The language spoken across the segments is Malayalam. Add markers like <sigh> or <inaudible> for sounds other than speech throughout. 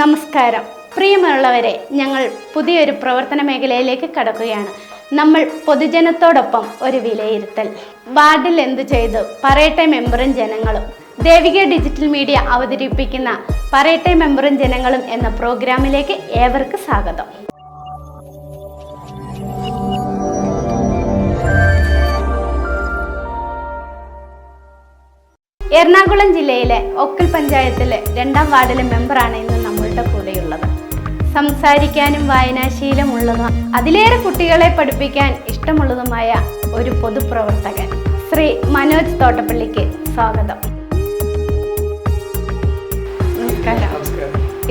നമസ്കാരം. പ്രിയമുള്ളവരെ ഞങ്ങൾ പുതിയൊരു പ്രവർത്തന മേഖലയിലേക്ക് കടക്കുകയാണ്. നമ്മൾ പൊതുജനത്തോടൊപ്പം ഒരു വിലയിരുത്തൽ. വാർഡിൽ എന്തു ചെയ്തു? പറയട്ടെ മെമ്പറും ജനങ്ങളും. ദേവിക ഡിജിറ്റൽ മീഡിയ അവതരിപ്പിക്കുന്ന പറയട്ടെ മെമ്പറും ജനങ്ങളും എന്ന പ്രോഗ്രാമിലേക്ക് ഏവർക്ക് സ്വാഗതം. എറണാകുളം ജില്ലയിലെ ഒക്കൽ പഞ്ചായത്തിലെ രണ്ടാം വാർഡിലെ മെമ്പറാണ് ഇന്ന് നമ്മളുടെ കൂടെയുള്ളത്. സംസാരിക്കാനും വായനാശീലമുള്ളതും അതിലേറെ കുട്ടികളെ പഠിപ്പിക്കാൻ ഇഷ്ടമുള്ളതുമായ ഒരു പൊതുപ്രവർത്തകൻ ശ്രീ മനോജ് തോട്ടപ്പള്ളിക്ക് സ്വാഗതം. നമസ്കാരം.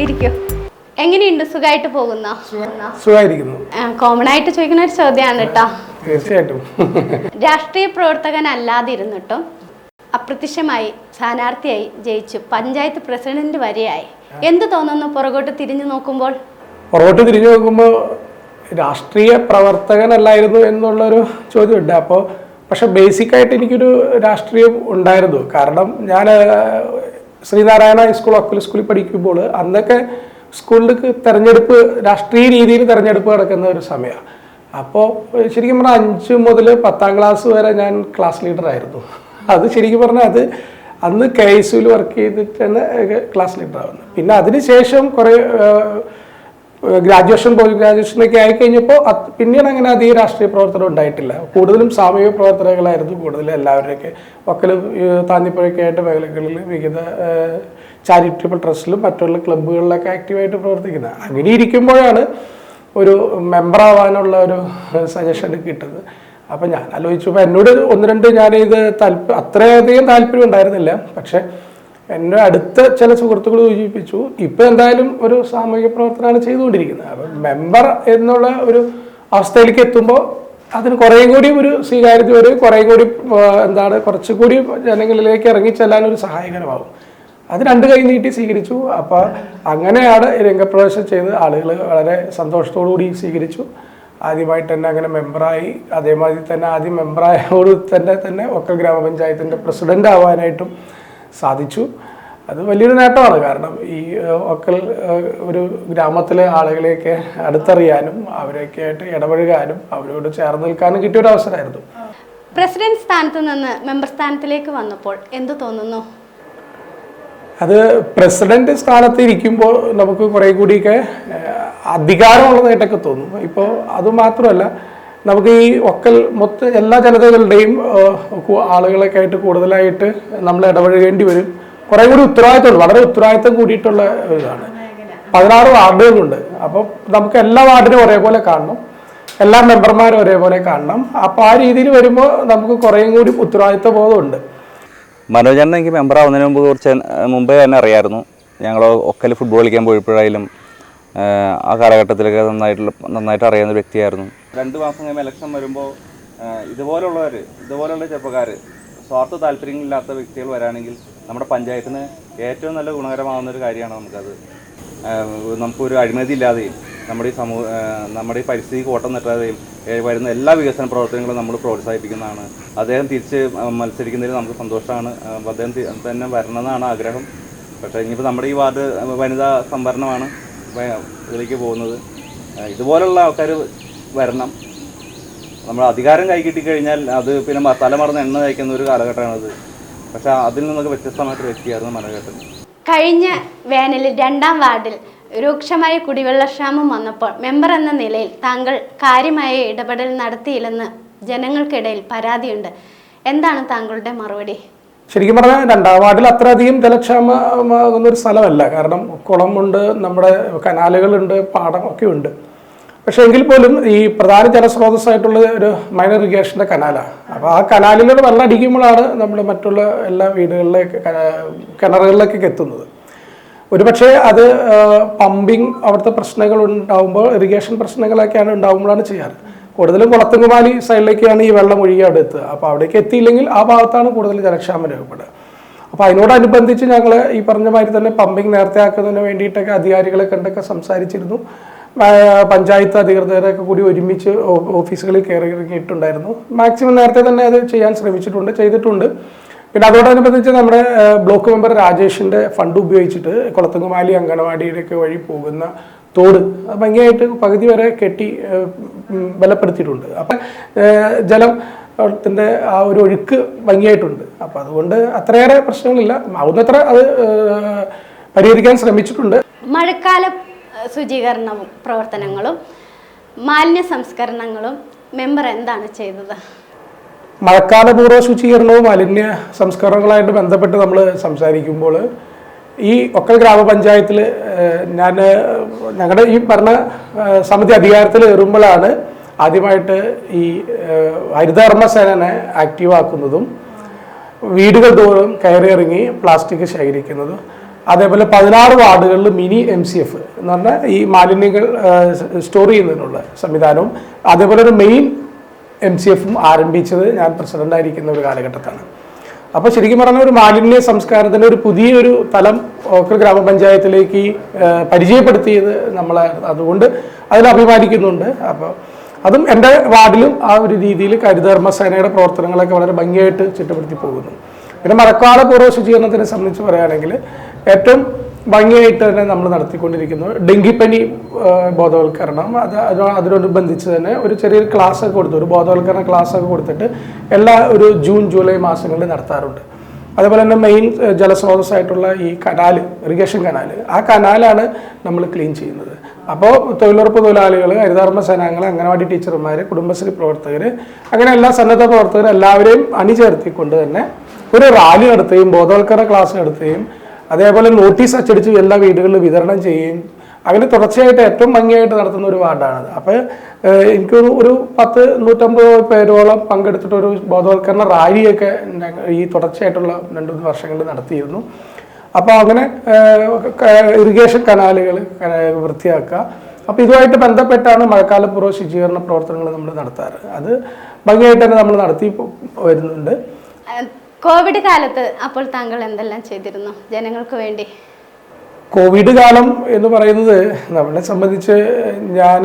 ഇരിക്കൂ. എങ്ങനെയുണ്ട്? സുഖമായിട്ട് പോകുന്ന? സുഖമായിരിക്കുന്നു കോമൺ ആയിട്ട് ചോദിക്കുന്ന ഒരു ചോദ്യമാണ് കേട്ടോ. തീർച്ചയായിട്ടും. രാഷ്ട്രീയ പ്രവർത്തകനല്ലാതിരുന്നിട്ടും അപ്രത്യക്ഷമായി സ്ഥാനാർത്ഥിയായി ജയിച്ചു. പഞ്ചായത്ത് പ്രസിഡന്റ് വരെയായി. എന്ത് തോന്നുന്നു പുറകോട്ട് തിരിഞ്ഞു നോക്കുമ്പോൾ? പുറകോട്ട് തിരിഞ്ഞു നോക്കുമ്പോൾ രാഷ്ട്രീയ പ്രവർത്തകനല്ലായിരുന്നു എന്നുള്ളൊരു ചോദ്യമുണ്ട്. അപ്പോൾ പക്ഷെ ബേസിക്കായിട്ട് എനിക്കൊരു രാഷ്ട്രീയം ഉണ്ടായിരുന്നു. കാരണം ഞാൻ ശ്രീനാരായണ ഹൈസ്കൂൾ അക്കുൽ സ്കൂളിൽ പഠിക്കുമ്പോൾ അന്നൊക്കെ സ്കൂളിലേക്ക് തെരഞ്ഞെടുപ്പ് രാഷ്ട്രീയ രീതിയിൽ തെരഞ്ഞെടുപ്പ് നടക്കുന്ന ഒരു സമയമാണ് അപ്പോൾ ശരിക്കും പറഞ്ഞാൽ അഞ്ച് മുതൽ പത്താം ക്ലാസ് വരെ ഞാൻ ക്ലാസ് ലീഡർ ആയിരുന്നു അത് ശരിക്കും പറഞ്ഞാൽ അത് അന്ന് കെ എസ് യുവിൽ വർക്ക് ചെയ്തിട്ടാണ് ക്ലാസ് ലീഡർ പിന്നെ അതിനുശേഷം കുറേ ഗ്രാജുവേഷൻ പോസ്റ്റ് ഗ്രാജുവേഷനൊക്കെ ആയിക്കഴിഞ്ഞപ്പോൾ പിന്നീട് അങ്ങനെ അധികം രാഷ്ട്രീയ പ്രവർത്തനം ഉണ്ടായിട്ടില്ല. കൂടുതലും സാമൂഹിക പ്രവർത്തനങ്ങളായിരുന്നു കൂടുതൽ എല്ലാവരുടെയൊക്കെ. ഒക്കലും താന്നിപ്പുഴയൊക്കെ ആയിട്ട് മേഖലകളിൽ വിവിധ ചാരിറ്റബിൾ ട്രസ്റ്റിലും മറ്റുള്ള ക്ലബ്ബുകളിലൊക്കെ ആക്റ്റീവായിട്ട് പ്രവർത്തിക്കുന്നത് അങ്ങനെ ഇരിക്കുമ്പോഴാണ് ഒരു മെമ്പറാവാനുള്ള ഒരു സജഷൻ കിട്ടുന്നത്. അപ്പം ഞാൻ ആലോചിച്ചപ്പോൾ എന്നോട് ഒന്ന് രണ്ട് ഞാൻ ഇത് താല്പ അത്രയധികം താല്പര്യം ഉണ്ടായിരുന്നില്ല. പക്ഷെ എന്നെ അടുത്ത ചില സുഹൃത്തുക്കൾ സൂചിപ്പിച്ചു ഇപ്പം എന്തായാലും ഒരു സാമൂഹിക പ്രവർത്തനമാണ് ചെയ്തുകൊണ്ടിരിക്കുന്നത്. അപ്പം മെമ്പർ എന്നുള്ള ഒരു അവസ്ഥയിലേക്ക് എത്തുമ്പോൾ അതിന് കുറേ കൂടി ഒരു സ്വീകാര്യത വരും. കുറേ കൂടി എന്താണ് കുറച്ചുകൂടി ജനങ്ങളിലേക്ക് ഇറങ്ങിച്ചെല്ലാൻ ഒരു സഹായകരമാകും അത് രണ്ട് കൈ നീട്ടി സ്വീകരിച്ചു. അപ്പോൾ അങ്ങനെയാണ് രംഗപ്രവേശം ചെയ്ത് ആളുകൾ വളരെ സന്തോഷത്തോടു കൂടി സ്വീകരിച്ചു. ആദ്യമായിട്ട് തന്നെ അങ്ങനെ മെമ്പറായി. അതേമാതിരി തന്നെ ആദ്യം മെമ്പറായോട് തന്നെ തന്നെ ഒക്കെ ഗ്രാമപഞ്ചായത്തിന്റെ പ്രസിഡന്റ് ആവാനായിട്ടും സാധിച്ചു. അത് വലിയൊരു നേട്ടമാണ്. കാരണം ഈ ഒക്കൽ ഒരു ഗ്രാമത്തിലെ ആളുകളെയൊക്കെ അടുത്തറിയാനും അവരെയൊക്കെ ആയിട്ട് ഇടപഴകാനും അവരോട് ചേർന്ന് നിൽക്കാനും കിട്ടിയൊരു അവസരമായിരുന്നു. പ്രസിഡന്റ് സ്ഥാനത്ത് നിന്ന് മെമ്പർ സ്ഥാനത്തിലേക്ക് വന്നപ്പോൾ എന്തു തോന്നുന്നു? അത് പ്രസിഡന്റ് സ്ഥാനത്ത് ഇരിക്കുമ്പോൾ നമുക്ക് കുറേ കൂടിയൊക്കെ അധികാരമുള്ളതായിട്ടൊക്കെ തോന്നും. ഇപ്പോൾ അത് മാത്രമല്ല നമുക്ക് ഈ ഒക്കൽ മൊത്ത എല്ലാ ജനതകളുടെയും ആളുകളൊക്കെ ആയിട്ട് കൂടുതലായിട്ട് നമ്മൾ ഇടപഴകേണ്ടി വരും. കുറേ കൂടി ഉത്തരവാദിത്തമുണ്ട്. വളരെ ഉത്തരവാദിത്തം കൂടിയിട്ടുള്ള ഇതാണ് പതിനാറ് വാർഡുകളുണ്ട്. അപ്പോൾ നമുക്ക് എല്ലാ വാർഡിനും ഒരേപോലെ കാണണം. എല്ലാ മെമ്പർമാരും ഒരേപോലെ കാണണം. അപ്പോൾ ആ രീതിയിൽ വരുമ്പോൾ നമുക്ക് കുറേയും കൂടി ഉത്തരവാദിത്ത ബോധമുണ്ട് മനോജനെ എനിക്ക് മെമ്പർ ആവുന്നതിന് മുമ്പ് കുറച്ച് മുമ്പേ തന്നെ അറിയായിരുന്നു. ഞങ്ങൾ ഒക്കൽ ഫുട്ബോൾ കളിക്കാൻ പോയപ്പോഴായാലും ആ കാലഘട്ടത്തിലൊക്കെ നന്നായിട്ടുള്ള നന്നായിട്ട് അറിയാവുന്ന വ്യക്തിയായിരുന്നു. രണ്ട് മാസം കഴിയുമ്പോൾ ഇലക്ഷൻ വരുമ്പോൾ ഇതുപോലുള്ളവർ ഇതുപോലുള്ള ചെറുപ്പക്കാർ സ്വാർത്ഥ താല്പര്യങ്ങളില്ലാത്ത വ്യക്തികൾ വരാണെങ്കിൽ നമ്മുടെ പഞ്ചായത്തിന് ഏറ്റവും നല്ല ഗുണകരമാവുന്ന ഒരു കാര്യമാണ് നമുക്കത്. നമുക്കൊരു അഴിമതി ഇല്ലാതെയും നമ്മുടെ ഈ സമൂഹ നമ്മുടെ ഈ പരിസ്ഥിതി കോട്ടം നെട്ടാതെയും വരുന്ന എല്ലാ വികസന പ്രവർത്തനങ്ങളും നമ്മൾ പ്രോത്സാഹിപ്പിക്കുന്നതാണ്. അദ്ദേഹം തിരിച്ച് മത്സരിക്കുന്നതിൽ നമുക്ക് സന്തോഷമാണ്. അദ്ദേഹം തന്നെ വരണമെന്നാണ് ആഗ്രഹം. പക്ഷേ ഇനിയിപ്പോൾ നമ്മുടെ ഈ വാർഡ് വനിതാ സംവരണമാണ് ഇതിലേക്ക് പോകുന്നത്. ഇതുപോലുള്ള ആൾക്കാർ വരണം. നമ്മൾ അധികാരം കൈ കിട്ടിക്കഴിഞ്ഞാൽ അത് പിന്നെ തലമറന്ന് എണ്ണ തയ്ക്കുന്ന ഒരു കാലഘട്ടമാണത്. പക്ഷേ അതിൽ നിന്നൊക്കെ വ്യത്യസ്തമായിട്ട് വ്യക്തിയായിരുന്നു മനോഹരൻ കഴിഞ്ഞ വേനലിൽ രണ്ടാം വാർഡിൽ രൂക്ഷമായ കുടിവെള്ളക്ഷാമം വന്നപ്പോൾ മെമ്പർ എന്ന നിലയിൽ താങ്കൾ കാര്യമായ ഇടപെടൽ നടത്തിയില്ലെന്ന് ജനങ്ങൾക്കിടയിൽ പരാതിയുണ്ട്. എന്താണ് താങ്കളുടെ മറുപടി? ശരിക്കും പറഞ്ഞാൽ രണ്ടാം വാർഡിൽ അത്രയധികം ജലക്ഷാമമാകുന്ന ഒരു സ്ഥലമല്ല. കാരണം കുളമുണ്ട് നമ്മുടെ കനാലുകളുണ്ട് പാടം ഒക്കെ ഉണ്ട്. പക്ഷേ എങ്കിൽ പോലും ഈ പ്രധാന ജലസ്രോതസ്സായിട്ടുള്ള ഒരു മൈനർ ഇറിഗേഷന്റെ കനാലാണ്. അപ്പോൾ ആ കനാലിലൂടെ വെള്ളം അടിക്കുമ്പോഴാണ് നമ്മൾ മറ്റുള്ള എല്ലാ വീടുകളിലേക്ക് കിണറുകളിലേക്കൊക്കെ എത്തുന്നത്. ഒരുപക്ഷെ അത് പമ്പിങ് അവിടുത്തെ പ്രശ്നങ്ങൾ ഉണ്ടാകുമ്പോൾ ഇറിഗേഷൻ പ്രശ്നങ്ങളൊക്കെയാണ് ഉണ്ടാകുമ്പോഴാണ് ചെയ്യാറ്. കൂടുതലും കുളത്തുങ്കുമാലി സൈഡിലേക്കാണ് ഈ വെള്ളം ഒഴുകി അവിടെ എത്തുക. അപ്പോൾ അവിടേക്ക് എത്തിയില്ലെങ്കിൽ ആ ഭാഗത്താണ് കൂടുതൽ ജലക്ഷാമം രൂപപ്പെടുക അപ്പോൾ അതിനോടനുബന്ധിച്ച് ഞങ്ങൾ ഈ പറഞ്ഞ മാതിരി തന്നെ പമ്പിങ് നേരത്തെ ആക്കുന്നതിന് വേണ്ടിയിട്ടൊക്കെ അധികാരികളെ കണ്ടൊക്കെ സംസാരിച്ചിരുന്നു. പഞ്ചായത്ത് അധികൃതരൊക്കെ കൂടി ഒരുമിച്ച് ഓഫീസുകളിൽ കയറി ഇറങ്ങിയിട്ടുണ്ടായിരുന്നു. മാക്സിമം നേരത്തെ തന്നെ അത് ചെയ്യാൻ ശ്രമിച്ചിട്ടുണ്ട് ചെയ്തിട്ടുണ്ട്. പിന്നെ അതോടനുബന്ധിച്ച് നമ്മുടെ ബ്ലോക്ക് മെമ്പർ രാജേഷിന്റെ ഫണ്ട് ഉപയോഗിച്ചിട്ട് കുളത്തുങ്ങമാലി അങ്കണവാടിയിലൊക്കെ വഴി പോകുന്ന തോട് ഭംഗിയായിട്ട് പകുതി വരെ കെട്ടി ബലപ്പെടുത്തിയിട്ടുണ്ട്. അപ്പം ജലം ത്തിന്റെ ആ ഒരു ഒഴുക്ക് ഭംഗിയായിട്ടുണ്ട്. അപ്പം അതുകൊണ്ട് അത്രയേറെ പ്രശ്നങ്ങളില്ല. ആവുന്നത്ര അത് പരിഹരിക്കാൻ ശ്രമിച്ചിട്ടുണ്ട്. മഴക്കാല ശുചീകരണ പ്രവർത്തനങ്ങളും മാലിന്യ സംസ്കരണങ്ങളും മെമ്പർ എന്താണ് ചെയ്തത്? മഴക്കാലപൂർവ ശുചീകരണവും മാലിന്യ സംസ്കരണങ്ങളായിട്ട് ബന്ധപ്പെട്ട് നമ്മൾ സംസാരിക്കുമ്പോൾ ഈ ഒക്കൽ ഗ്രാമപഞ്ചായത്തിൽ ഞാൻ ഞങ്ങളുടെ ഈ ഭരണ സമിതി അധികാരത്തിൽ കയറുമ്പോഴാണ് ആദ്യമായിട്ട് ഈ ഏഹ്, ഹരിതകർമ്മ സേനനെ ആക്റ്റീവാക്കുന്നതും വീടുകൾ തോറും കയറി ഇറങ്ങി പ്ലാസ്റ്റിക് ശേഖരിക്കുന്നതും. അതേപോലെ പതിനാറ് വാർഡുകളിൽ മിനി എം സി എഫ് എന്ന് പറഞ്ഞാൽ ഈ മാലിന്യങ്ങൾ സ്റ്റോർ ചെയ്യുന്നതിനുള്ള സംവിധാനവും. അതേപോലെ ഒരു മെയിൻ എം സി എഫും ആരംഭിച്ചത് ഞാൻ പ്രസിഡന്റായിരിക്കുന്ന ഒരു കാലഘട്ടത്താണ്. അപ്പോൾ ശരിക്കും പറഞ്ഞാൽ ഒരു മാലിന്യ സംസ്കാരത്തിന്റെ ഒരു പുതിയൊരു തലം ഓക്കർ ഗ്രാമപഞ്ചായത്തിലേക്ക് പരിചയപ്പെടുത്തിയത് നമ്മളെ അതുകൊണ്ട് അതിൽ അഭിമാനിക്കുന്നുണ്ട്. അപ്പോൾ അതും എന്റെ വാർഡിലും ആ ഒരു രീതിയിൽ കരുധർമ്മസേനയുടെ പ്രവർത്തനങ്ങളൊക്കെ വളരെ ഭംഗിയായിട്ട് ചിട്ടപ്പെടുത്തി പോകുന്നു. പിന്നെ മറക്കാതെ പൂർവ ശുചീകരണത്തിനെ സംബന്ധിച്ച് പറയുകയാണെങ്കിൽ ഏറ്റവും ഭംഗിയായിട്ട് തന്നെ നമ്മൾ നടത്തിക്കൊണ്ടിരിക്കുന്നു. ഡെങ്കിപ്പനി ബോധവൽക്കരണം അത് അതിനോ- അതിനോടനുബന്ധിച്ച് തന്നെ ഒരു ചെറിയൊരു ക്ലാസ് ഒക്കെ കൊടുത്തു. ഒരു ബോധവൽക്കരണ ക്ലാസ് ഒക്കെ കൊടുത്തിട്ട് എല്ലാ ഒരു ജൂൺ ജൂലൈ മാസങ്ങളിൽ നടത്താറുണ്ട്. അതേപോലെ തന്നെ മെയിൻ ജലസ്രോതസ്സായിട്ടുള്ള ഈ കനാല് ഇറിഗേഷൻ കനാല് ആ കനാലാണ് നമ്മൾ ക്ലീൻ ചെയ്യുന്നത്. അപ്പോൾ തൊഴിലുറപ്പ് തൊഴിലാളികൾ ഹരിതകർമ്മ സേനാംഗങ്ങൾ അംഗനവാടി ടീച്ചർമാർ കുടുംബശ്രീ പ്രവർത്തകർ അങ്ങനെ എല്ലാ സന്നദ്ധ പ്രവർത്തകർ എല്ലാവരെയും അണിചേർത്തിക്കൊണ്ട് തന്നെ ഒരു റാലി നടത്തുകയും ബോധവൽക്കരണ ക്ലാസ് നടത്തുകയും അതേപോലെ നോട്ടീസ് അച്ചടിച്ച് എല്ലാ വീടുകളിലും വിതരണം ചെയ്യുകയും അങ്ങനെ തുടർച്ചയായിട്ട് ഏറ്റവും ഭംഗിയായിട്ട് നടത്തുന്ന ഒരു വാർഡാണത്. അപ്പോൾ എനിക്ക് ഒരു- പത്ത് നൂറ്റമ്പത് പേരോളം പങ്കെടുത്തിട്ട് ഒരു ബോധവൽക്കരണ റാലിയൊക്കെ ഈ തുടർച്ചയായിട്ടുള്ള രണ്ട് മൂന്ന് വർഷങ്ങളിൽ നടത്തിയിരുന്നു. അപ്പോൾ അങ്ങനെ ഇറിഗേഷൻ കനാലുകൾ വൃത്തിയാക്കുക. അപ്പോൾ ഇതുമായിട്ട് ബന്ധപ്പെട്ടാണ് മഴക്കാലപൂർവ ശുചീകരണ പ്രവർത്തനങ്ങൾ നമ്മൾ നടത്താറ്. അത് ഭംഗിയായിട്ട് തന്നെ നമ്മൾ നടത്തി വരുന്നുണ്ട്. കോവിഡ് കാലത്ത് അപ്പോൾ താങ്കൾ എന്തെല്ലാം ചെയ്തിരുന്നു? ജനങ്ങൾക്ക് വേണ്ടി. കോവിഡ് കാലം എന്ന് പറയുന്നത് നമ്മളെ സംബന്ധിച്ച് ഞാൻ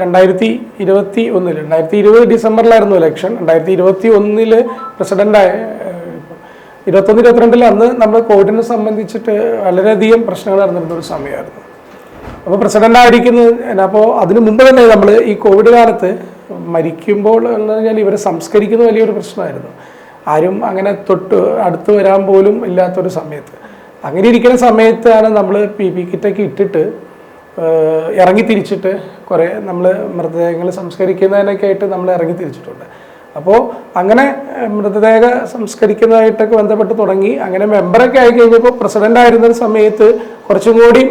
രണ്ടായിരത്തി ഇരുപത്തി ഒന്നിൽ രണ്ടായിരത്തി ഇരുപത് ഡിസംബറിലായിരുന്നു ഇലക്ഷൻ രണ്ടായിരത്തി ഇരുപത്തി ഒന്നിൽ പ്രസിഡന്റായ ഇരുപത്തൊന്ന് ഇരുപത്തിരണ്ടിൽ അന്ന് നമ്മൾ കോവിഡിനെ സംബന്ധിച്ചിട്ട് വളരെയധികം പ്രശ്നങ്ങൾ നടന്നിരുന്ന ഒരു സമയമായിരുന്നു. അപ്പോൾ പ്രസിഡന്റ് ആയിരിക്കുന്നത് അപ്പോൾ അതിന് മുമ്പ് തന്നെ നമ്മൾ ഈ കോവിഡ് കാലത്ത് മരിക്കുമ്പോൾ പറഞ്ഞാൽ ഇവരെ സംസ്കരിക്കുന്ന വലിയൊരു പ്രശ്നമായിരുന്നു. ആരും അങ്ങനെ തൊട്ട് അടുത്ത് വരാൻ പോലും ഇല്ലാത്തൊരു സമയത്ത്. അങ്ങനെ ഇരിക്കുന്ന സമയത്താണ് നമ്മൾ പി പി കിറ്റൊക്കെ ഇട്ടിട്ട് ഇറങ്ങി തിരിച്ചിട്ട് കുറേ നമ്മൾ മൃതദേഹങ്ങൾ സംസ്കരിക്കുന്നതിനൊക്കെ ആയിട്ട് നമ്മൾ ഇറങ്ങി തിരിച്ചിട്ടുണ്ട് അപ്പോൾ അങ്ങനെ മൃതദേഹ സംസ്കരിക്കുന്നതായിട്ടൊക്കെ ബന്ധപ്പെട്ട് തുടങ്ങി. അങ്ങനെ മെമ്പറൊക്കെ ആയി കഴിഞ്ഞപ്പോൾ പ്രസിഡന്റ് ആയിരുന്ന സമയത്ത് കുറച്ചും കൂടി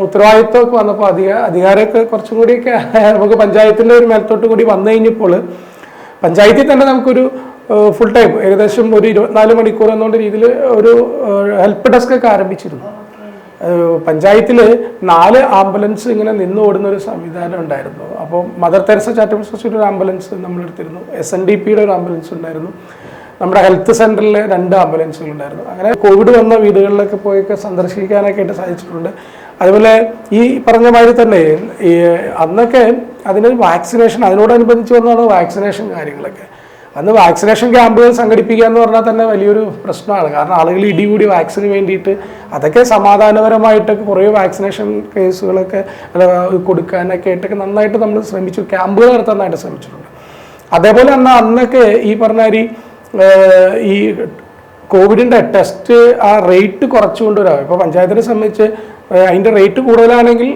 ഉത്തരവാദിത്വമൊക്കെ വന്നപ്പോൾ അധിക അധികാരമൊക്കെ കുറച്ചും കൂടിയൊക്കെ നമുക്ക് പഞ്ചായത്തിന്റെ ഒരു മേൽത്തോട്ട് കൂടി വന്നു കഴിഞ്ഞപ്പോൾ പഞ്ചായത്തിൽ തന്നെ നമുക്കൊരു ഫുൾ ടൈം ഏകദേശം ഒരു ഇരുപത്തിനാല് മണിക്കൂർ എന്നുള്ള രീതിയിൽ ഒരു ഹെൽപ്പ് ഡെസ്ക് ഒക്കെ ആരംഭിച്ചിരുന്നു. പഞ്ചായത്തിൽ നാല് ആംബുലൻസ് ഇങ്ങനെ നിന്ന് ഓടുന്ന ഒരു സംവിധാനം ഉണ്ടായിരുന്നു. അപ്പോൾ മദർ തെരസ ചാരിറ്റബിൾ സൊസൈറ്റി ഒരു ആംബുലൻസ് നമ്മൾ എടുത്തിരുന്നു. എസ് എൻ ഡി പിയുടെ ഒരു ആംബുലൻസ് ഉണ്ടായിരുന്നു. നമ്മുടെ ഹെൽത്ത് സെന്ററിൽ രണ്ട് ആംബുലൻസുകൾ ഉണ്ടായിരുന്നു. അങ്ങനെ കോവിഡ് വന്ന വീടുകളിലൊക്കെ പോയൊക്കെ സന്ദർശിക്കാനൊക്കെ ആയിട്ട് സാധിച്ചിട്ടുണ്ട്. അതുപോലെ ഈ പറഞ്ഞ മാതിരി തന്നെ അന്നൊക്കെ അതിന് വാക്സിനേഷൻ അതിനോടനുബന്ധിച്ച് വന്നതാണ് വാക്സിനേഷൻ കാര്യങ്ങളൊക്കെ. അന്ന് വാക്സിനേഷൻ ക്യാമ്പുകൾ സംഘടിപ്പിക്കുക എന്ന് പറഞ്ഞാൽ തന്നെ വലിയൊരു പ്രശ്നമാണ്. കാരണം ആളുകൾ ഇടികൂടി വാക്സിന് വേണ്ടിയിട്ട് അതൊക്കെ സമാധാനപരമായിട്ടൊക്കെ കുറേ വാക്സിനേഷൻ കേസുകളൊക്കെ കൊടുക്കാനൊക്കെ ആയിട്ടൊക്കെ നന്നായിട്ട് നമ്മൾ ശ്രമിച്ചു. ക്യാമ്പുകൾ നടത്താനായിട്ട് ശ്രമിച്ചിട്ടുണ്ട്. അതേപോലെ തന്നെ അന്നൊക്കെ ഈ പറഞ്ഞ ഈ കോവിഡിന്റെ ടെസ്റ്റ് ആ റേറ്റ് കുറച്ചു കൊണ്ടുവരാം ഇപ്പോൾ പഞ്ചായത്തിനെ സംബന്ധിച്ച് അതിന്റെ റേറ്റ് കൂടുതലാണെങ്കിൽ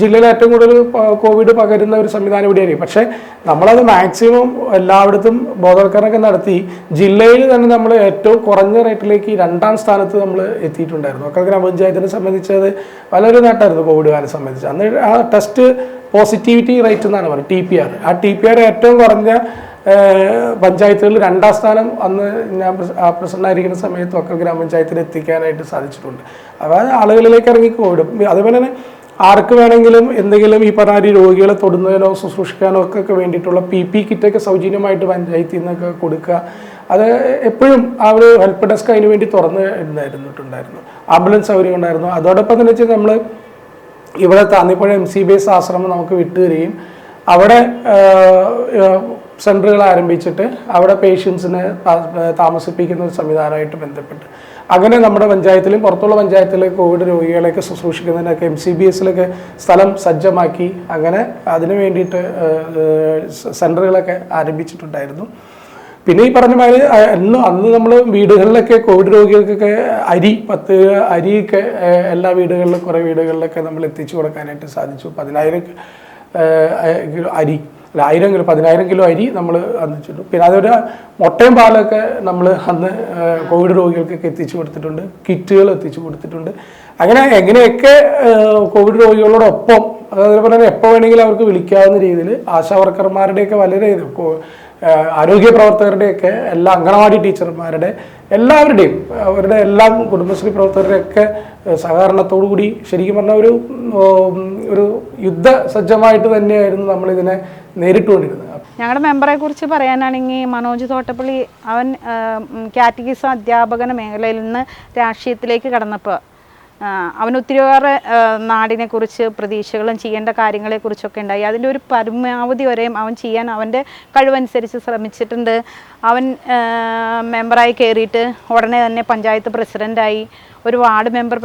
ജില്ലയിൽ ഏറ്റവും കൂടുതൽ കോവിഡ് പകരുന്ന ഒരു സംവിധാനം ഇവിടെയായിരിക്കും. പക്ഷേ നമ്മളത് മാക്സിമം എല്ലായിടത്തും ബോധവൽക്കരണമൊക്കെ നടത്തി ജില്ലയിൽ തന്നെ നമ്മൾ ഏറ്റവും കുറഞ്ഞ റേറ്റിലേക്ക് രണ്ടാം സ്ഥാനത്ത് നമ്മൾ എത്തിയിട്ടുണ്ടായിരുന്നു. ഒക്കെ ഗ്രാമപഞ്ചായത്തിനെ സംബന്ധിച്ചത് വളരെ നേട്ടമായിരുന്നു കോവിഡ് കാലം സംബന്ധിച്ച്. അന്ന് ആ ടെസ്റ്റ് പോസിറ്റിവിറ്റി റേറ്റ് എന്നാണ് പറയുന്നത് ടി പി ആർ ആ ടി പി ആർ ഏറ്റവും കുറഞ്ഞ പഞ്ചായത്തുകളിൽ രണ്ടാം സ്ഥാനം അന്ന് ഞാൻ പ്രസ- ആ പ്രസിഡന്റ് ആയിരിക്കുന്ന സമയത്ത് ഒക്കെ ഗ്രാമപഞ്ചായത്തിൽ എത്തിക്കാനായിട്ട് സാധിച്ചിട്ടുണ്ട്. അപ്പോൾ ആളുകളിലേക്ക് ഇറങ്ങി കോവിഡ് അതുപോലെ തന്നെ ആർക്ക് വേണമെങ്കിലും എന്തെങ്കിലും ഈ പറഞ്ഞ രോഗികളെ തൊടുന്നതിനോ ശുശ്രൂഷിക്കാനോ ഒക്കെ വേണ്ടിയിട്ടുള്ള പി പി കിറ്റൊക്കെ സൗജന്യമായിട്ട് പഞ്ചായത്തിൽ നിന്നൊക്കെ കൊടുക്കുക. അത് എപ്പോഴും ആ ഒരു ഹെൽപ്പ് ഡെസ്ക് അതിന് വേണ്ടി തുറന്ന് ഇരുന്നിരുന്നിട്ടുണ്ടായിരുന്നു ആംബുലൻസ് സൗകര്യം ഉണ്ടായിരുന്നു അതോടൊപ്പം തന്നെ വെച്ചാൽ നമ്മൾ ഇവിടെ Thannippuzha M C B S ആശ്രമം നമുക്ക് വിട്ടുതരികയും അവിടെ സെന്ററുകൾ ആരംഭിച്ചിട്ട് അവിടെ പേഷ്യൻസിനെ താമസിപ്പിക്കുന്ന ഒരു സംവിധാനമായിട്ട് ബന്ധപ്പെട്ട്. അങ്ങനെ നമ്മുടെ പഞ്ചായത്തിലും പുറത്തുള്ള പഞ്ചായത്തിലെ കോവിഡ് രോഗികളെയൊക്കെ ശുശ്രൂഷിക്കുന്നതിനൊക്കെ എം സി ബി എസിലൊക്കെ സ്ഥലം സജ്ജമാക്കി അങ്ങനെ അതിനു വേണ്ടിയിട്ട് സെന്ററുകളൊക്കെ ആരംഭിച്ചിട്ടുണ്ടായിരുന്നു. പിന്നെ ഈ പറഞ്ഞ മാതിരി അന്ന് അന്ന് നമ്മൾ വീടുകളിലൊക്കെ കോവിഡ് രോഗികൾക്കൊക്കെ അരി പത്ത് അരിയൊക്കെ എല്ലാ വീടുകളിലും കുറേ വീടുകളിലൊക്കെ നമ്മൾ എത്തിച്ചു കൊടുക്കാനായിട്ട് സാധിച്ചു. പതിനായിരം അരി. അല്ല ആയിരം കിലോ പതിനായിരം കിലോ അരി നമ്മൾ അന്ന് അന്നിച്ചിട്ടു പിന്നെ അതൊരു മുട്ടയും പാലൊക്കെ നമ്മൾ അന്ന് കോവിഡ് രോഗികൾക്കൊക്കെ എത്തിച്ചു കൊടുത്തിട്ടുണ്ട്. കിറ്റുകൾ എത്തിച്ചു കൊടുത്തിട്ടുണ്ട്. അങ്ങനെ എങ്ങനെയൊക്കെ കോവിഡ് രോഗികളോടൊപ്പം അതേപോലെ തന്നെ എപ്പോൾ വേണമെങ്കിലും അവർക്ക് വിളിക്കാവുന്ന രീതിയിൽ ആശാ വർക്കർമാരുടെയൊക്കെ വളരെ ആരോഗ്യ പ്രവർത്തകരുടെയൊക്കെ എല്ലാ അംഗനവാടി ടീച്ചർമാരുടെ എല്ലാവരുടെയും അവരുടെ എല്ലാ കുടുംബശ്രീ പ്രവർത്തകരുടെയൊക്കെ സഹകരണത്തോടു കൂടി ശരിക്കും പറഞ്ഞ ഒരു ഒരു യുദ്ധ സജ്ജമായിട്ട് തന്നെയായിരുന്നു നമ്മളിതിനെ നേരിട്ടുകൊണ്ടിരുന്നത്. ഞങ്ങളുടെ മെമ്പറെ കുറിച്ച് പറയാനാണെങ്കിൽ മനോജ് തോട്ടപ്പള്ളി അവൻ കാറ്റഗീസ് അധ്യാപകന മേഖലയിൽ നിന്ന് രാഷ്ട്രീയത്തിലേക്ക് കടന്നപ്പോൾ അവൻ ഒത്തിരിയേറെ നാടിനെ കുറിച്ച് പ്രതീക്ഷകളും ചെയ്യേണ്ട കാര്യങ്ങളെക്കുറിച്ചൊക്കെ ഉണ്ടായി. അതിന്റെ ഒരു പരമാവധി വരെയും അവൻ ചെയ്യാൻ അവന്റെ കഴിവനുസരിച്ച് ശ്രമിച്ചിട്ടുണ്ട്. അവൻ മെമ്പറായി കയറിയിട്ട് ഉടനെ തന്നെ പഞ്ചായത്ത് പ്രസിഡന്റായി ഒരു വാർഡ് മെമ്പർ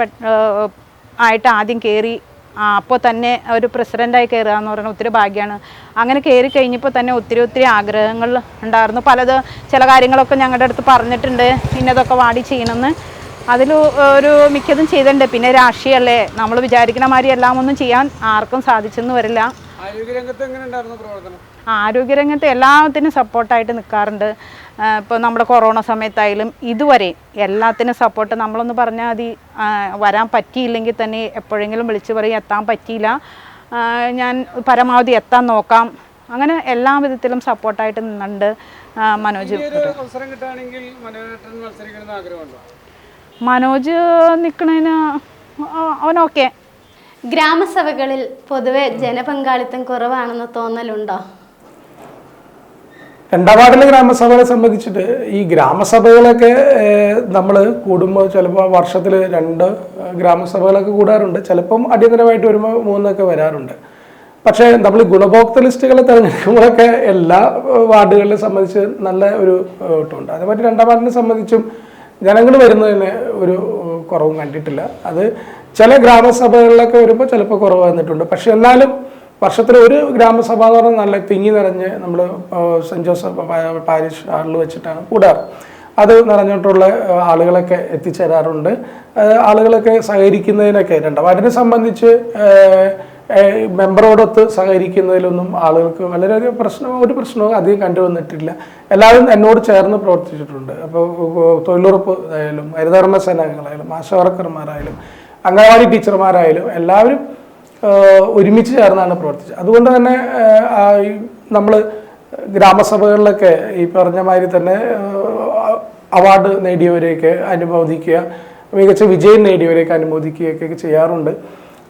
ആയിട്ട് ആദ്യം കയറി അപ്പോൾ തന്നെ ഒരു പ്രസിഡന്റായി കയറുക എന്ന് പറയുന്നത് ഒത്തിരി ഭാഗ്യമാണ്. അങ്ങനെ കയറി കഴിഞ്ഞപ്പോൾ തന്നെ ഒത്തിരി ഒത്തിരി ആഗ്രഹങ്ങൾ ഉണ്ടായിരുന്നു. പലത് ചില കാര്യങ്ങളൊക്കെ ഞങ്ങളുടെ അടുത്ത് പറഞ്ഞിട്ടുണ്ട്. ഇന്നതൊക്കെ വാടി ചെയ്യണമെന്ന്. അതിൽ ഒരു മിക്കതും ചെയ്തിട്ടുണ്ട്. പിന്നെ രാഷ്ട്രീയമല്ലേ നമ്മൾ വിചാരിക്കുന്ന മാതിരി എല്ലാം ഒന്നും ചെയ്യാൻ ആർക്കും സാധിച്ചെന്ന് വരില്ല. ആരോഗ്യരംഗത്ത് എല്ലാത്തിനും സപ്പോർട്ടായിട്ട് നിൽക്കാറുണ്ട് ഇപ്പോൾ നമ്മുടെ കൊറോണ സമയത്തായാലും ഇതുവരെ എല്ലാത്തിനും സപ്പോർട്ട്. നമ്മളൊന്ന് പറഞ്ഞാൽ മതി വരാൻ പറ്റിയില്ലെങ്കിൽ തന്നെ എപ്പോഴെങ്കിലും വിളിച്ചു പറയും എത്താൻ പറ്റിയില്ല. ഞാൻ പരമാവധി എത്താൻ നോക്കാം. അങ്ങനെ എല്ലാ വിധത്തിലും സപ്പോർട്ടായിട്ട് നിന്നുണ്ട് മനോജ് അവസരം കിട്ടുകയാണെങ്കിൽ മത്സരിക്കണമെന്ന് ആഗ്രഹമുണ്ടോ? മനോജ് നിൽക്കണതിന് അവൻ ഓക്കെ. ഗ്രാമസഭകളിൽ പൊതുവെ ജനപങ്കാളിത്തം കുറവാണെന്ന് തോന്നലുണ്ടോ? എന്റെ വാർഡിലെ ഗ്രാമസഭകളെ സംബന്ധിച്ചിട്ട് ഈ ഗ്രാമസഭകളൊക്കെ നമ്മൾ കൂടുമ്പോൾ ചിലപ്പോൾ വർഷത്തിൽ രണ്ട് ഗ്രാമസഭകളൊക്കെ കൂടാറുണ്ട്. ചിലപ്പം അടിയന്തരമായിട്ട് വരുമ്പോൾ മൂന്നൊക്കെ വരാറുണ്ട്. പക്ഷേ നമ്മൾ ഗുണഭോക്തൃ ലിസ്റ്റുകളെ തിരഞ്ഞെടുക്കുമ്പോഴൊക്കെ എല്ലാ വാർഡുകളിലും വാർഡുകളെ സംബന്ധിച്ച് നല്ല ഒരു ഇട്ടുണ്ട് അതേപോലെ രണ്ടാം വാർഡിനെ സംബന്ധിച്ചും ജനങ്ങൾ വരുന്നതിന് ഒരു കുറവും കണ്ടിട്ടില്ല. അത് ചില ഗ്രാമസഭകളിലൊക്കെ വരുമ്പോൾ ചിലപ്പോൾ കുറവ് വന്നിട്ടുണ്ട്. പക്ഷെ എന്നാലും വർഷത്തിൽ ഒരു ഗ്രാമസഭ എന്ന് പറഞ്ഞാൽ നല്ല തിങ്ങി നിറഞ്ഞ് നമ്മൾ സെന്റ് ജോസഫ് പാരിഷ് ഹാളിൽ വെച്ചിട്ടാണ് കൂടാറ്. അത് നിറഞ്ഞിട്ടുള്ള ആളുകളൊക്കെ എത്തിച്ചേരാറുണ്ട്. ആളുകളൊക്കെ സഹകരിക്കുന്നതിനൊക്കെ രണ്ടാം അതിനെ സംബന്ധിച്ച് മെമ്പറോടൊത്ത് സഹകരിക്കുന്നതിലൊന്നും ആളുകൾക്ക് വളരെയധികം പ്രശ്നം ഒരു പ്രശ്നവും അധികം കണ്ടുവന്നിട്ടില്ല. എല്ലാവരും എന്നോട് ചേർന്ന് പ്രവർത്തിച്ചിട്ടുണ്ട്. അപ്പോൾ തൊഴിലുറപ്പ് ആയാലും ഹരിതകർമ്മ സേനാംഗങ്ങളായാലും ആശാവർക്കർമാരായാലും അംഗനവാടി ടീച്ചർമാരായാലും എല്ലാവരും ഒരുമിച്ച് ചേർന്നാണ് പ്രവർത്തിച്ചത്. അതുകൊണ്ട് തന്നെ നമ്മൾ ഗ്രാമസഭകളിലൊക്കെ ഈ പറഞ്ഞ മാതിരി തന്നെ അവാർഡ് നേടിയവരെയൊക്കെ അനുമോദിക്കുക മികച്ച വിജയം നേടിയവരെയൊക്കെ അനുമോദിക്കുകയൊക്കെ ചെയ്യാറുണ്ട്.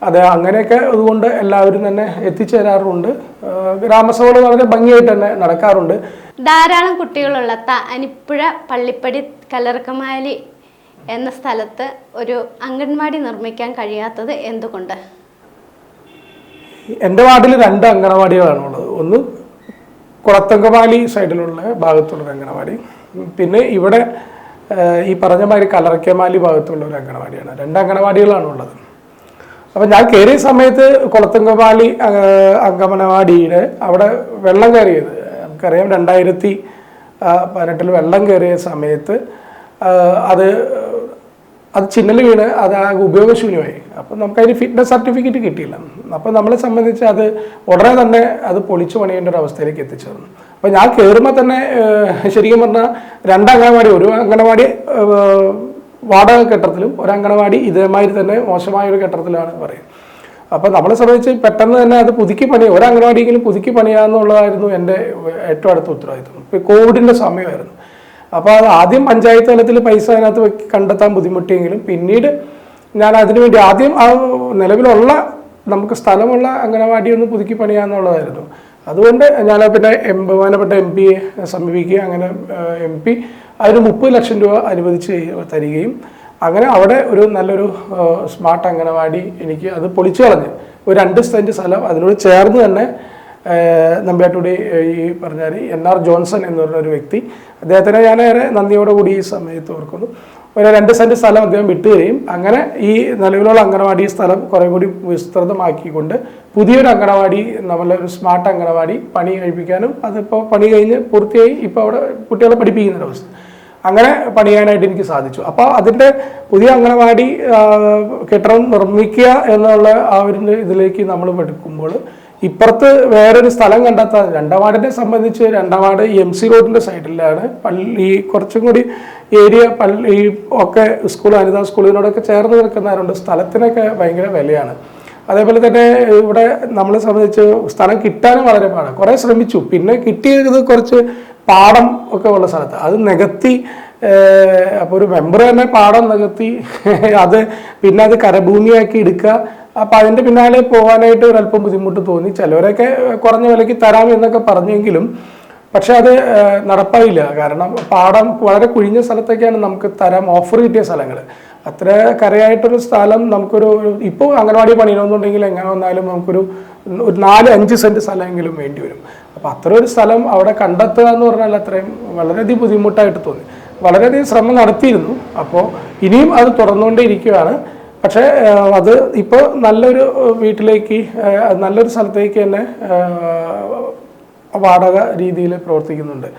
അത് അങ്ങനെയൊക്കെ അതുകൊണ്ട് എല്ലാവരും തന്നെ എത്തിച്ചേരാറുണ്ട് ഗ്രാമസഭകൾ വളരെ ഭംഗിയായിട്ട് തന്നെ നടക്കാറുണ്ട്. ധാരാളം കുട്ടികളുള്ള ത അനിപ്പുഴ പള്ളിപ്പടി കലർക്കമാലി എന്ന സ്ഥലത്ത് ഒരു അംഗൻവാടി നിർമ്മിക്കാൻ കഴിയാത്തത് എന്തുകൊണ്ട്? എന്റെ വാർഡിൽ രണ്ട് അംഗനവാടികളാണ് ഉള്ളത് ഒന്ന് കുളത്തങ്കമാലി സൈഡിലുള്ള ഭാഗത്തുള്ളൊരു അംഗനവാടി. അങ്കണവാടി പിന്നെ ഇവിടെ ഈ പറഞ്ഞ മാതിരി കലറക്കമാലി ഭാഗത്തുള്ള ഒരു അംഗനവാടിയാണ്. രണ്ട് അംഗനവാടികളാണ് ഉള്ളത് അപ്പം ഞാൻ കയറിയ സമയത്ത് കുളത്തങ്കമാലി അങ്കമനവാടിയുടെ അവിടെ വെള്ളം കയറിയത്. നമുക്കറിയാം രണ്ടായിരത്തി പതിനെട്ടിൽ വെള്ളം കയറിയ സമയത്ത് അത് അത് ചിന്നൽ വീണ് അത് ഉപയോഗശൂന്യമായി. അപ്പം നമുക്കതിന് ഫിറ്റ്നസ് സർട്ടിഫിക്കറ്റ് കിട്ടിയില്ല. അപ്പം നമ്മളെ സംബന്ധിച്ച് അത് ഉടനെ തന്നെ അത് പൊളിച്ചു പണിയേണ്ട ഒരു അവസ്ഥയിലേക്ക് എത്തിച്ചേർന്നു അപ്പം ഞാൻ കയറുമ്പോൾ തന്നെ ശരിക്കും പറഞ്ഞാൽ രണ്ട് ഒരു അംഗനവാടി വാടക കെട്ടത്തിലും ഒരു അംഗനവാടി ഇതേമാതിരി തന്നെ മോശമായ ഒരു കെട്ടത്തിലാണ് പറയുന്നത്. അപ്പം നമ്മളെ സംബന്ധിച്ച് പെട്ടെന്ന് തന്നെ അത് പുതുക്കി പണിയുക ഒരു അംഗനവാടിയെങ്കിലും പുതുക്കി പണിയാന്നുള്ളതായിരുന്നു എന്റെ ഏറ്റവും അടുത്ത ഉത്തരവാദിത്വം. ഇപ്പോൾ കോവിഡിന്റെ സമയമായിരുന്നു. അപ്പോൾ അത് ആദ്യം പഞ്ചായത്ത് തലത്തിൽ പൈസ അതിനകത്ത് കണ്ടെത്താൻ ബുദ്ധിമുട്ടിയെങ്കിലും പിന്നീട് ഞാൻ അതിനുവേണ്ടി ആദ്യം ആ നിലവിലുള്ള നമുക്ക് സ്ഥലമുള്ള അംഗനവാടി ഒന്ന് പുതുക്കി പണിയാന്നുള്ളതായിരുന്നു. അതുകൊണ്ട് ഞാൻ പിന്നെ ബഹുമാനപ്പെട്ട എം പിയെ സമീപിക്കുക അങ്ങനെ എം പി അതിന് മുപ്പത് ലക്ഷം രൂപ അനുവദിച്ച് തരികയും അങ്ങനെ അവിടെ ഒരു നല്ലൊരു സ്മാർട്ട് അംഗനവാടി എനിക്ക് അത് പൊളിച്ചു കളഞ്ഞ്. ഒരു രണ്ട് സെന്റ് സ്ഥലം അതിനോട് ചേർന്ന് തന്നെ നമ്പ്യാട്ടുടി ഈ പറഞ്ഞാൽ എൻ ആർ ജോൺസൺ എന്ന് വ്യക്തി അദ്ദേഹത്തിനെ ഞാൻ ഏറെ നന്ദിയോടെ കൂടി ഈ സമയത്ത് ഓർക്കുന്നു. ഒരു രണ്ട് സെന്റ് സ്ഥലം അദ്ദേഹം വിട്ടുകയും അങ്ങനെ ഈ നിലവിലുള്ള അംഗനവാടി സ്ഥലം കുറേ കൂടി വിസ്തൃതമാക്കിക്കൊണ്ട് പുതിയൊരു അംഗനവാടി നമ്മളൊരു സ്മാർട്ട് അംഗനവാടി പണി കഴിപ്പിക്കാനും അതിപ്പോൾ പണി കഴിഞ്ഞ് പൂർത്തിയായി ഇപ്പോൾ അവിടെ കുട്ടികളെ പഠിപ്പിക്കുന്ന അവസ്ഥ. അങ്ങനെ പണിയാനായിട്ട് എനിക്ക് സാധിച്ചു. അപ്പോൾ അതിന്റെ പുതിയ അംഗനവാടി കെട്ടിടം നിർമ്മിക്കുക എന്നുള്ള ആ ഒരു ഇതിലേക്ക് നമ്മൾ എടുക്കുമ്പോൾ ഇപ്പുറത്ത് വേറൊരു സ്ഥലം കണ്ടെത്താൻ രണ്ടവാടിനെ സംബന്ധിച്ച് രണ്ടവാട് വാർഡ് എം സി റോഡിന്റെ സൈഡിലാണ്. പള്ളി കുറച്ചും കൂടി ഏരിയ പള്ളി ഒക്കെ സ്കൂൾ അനിതാ സ്കൂളിനോടൊക്കെ ചേർന്ന് നിൽക്കുന്നവരുണ്ട് സ്ഥലത്തിനൊക്കെ ഭയങ്കര വിലയാണ്. അതേപോലെ തന്നെ ഇവിടെ നമ്മളെ സംബന്ധിച്ച് സ്ഥലം കിട്ടാനും വളരെ പാടാണ്. കുറേ ശ്രമിച്ചു. പിന്നെ കിട്ടിയത് കുറച്ച് പാടം ഒക്കെ ഉള്ള സ്ഥലത്ത്. അത് നികത്തി അപ്പോൾ ഒരു മെമ്പർ തന്നെ പാടം നികത്തി <laughs> അത് പിന്നെ അത് കരഭൂമിയാക്കി എടുക്കുക. അപ്പോൾ അതിന്റെ പിന്നാലെ പോകാനായിട്ട് ഒരല്പം ബുദ്ധിമുട്ട് തോന്നി. ചിലവരൊക്കെ കുറഞ്ഞ വിലയ്ക്ക് തരാം എന്നൊക്കെ പറഞ്ഞെങ്കിലും പക്ഷെ അത് നടപ്പായില്ല. കാരണം പാടം വളരെ കുഴിഞ്ഞ സ്ഥലത്തൊക്കെയാണ് നമുക്ക് തരാം ഓഫർ കിട്ടിയ സ്ഥലങ്ങൾ അത്ര കരയായിട്ടൊരു സ്ഥലം നമുക്കൊരു ഇപ്പോൾ അംഗനവാടി പണിയണമെന്നുണ്ടെങ്കിൽ എങ്ങനെ വന്നാലും നമുക്കൊരു ഒരു നാല് അഞ്ച് സെന്റ് സ്ഥലമെങ്കിലും വേണ്ടി വരും. അപ്പോൾ അത്ര ഒരു സ്ഥലം അവിടെ കണ്ടെത്തുക എന്ന് പറഞ്ഞാൽ അത്രയും വളരെയധികം ബുദ്ധിമുട്ടായിട്ട് തോന്നി. വളരെയധികം ശ്രമം നടത്തിയിരുന്നു. അപ്പോൾ ഇനിയും അത് തുറന്നുകൊണ്ടേ ഇരിക്കുകയാണ് പക്ഷേ അത് ഇപ്പോൾ നല്ലൊരു വീട്ടിലേക്ക് നല്ലൊരു സ്ഥലത്തേക്ക് തന്നെ വാടക രീതിയിൽ പ്രവർത്തിക്കുന്നുണ്ട്.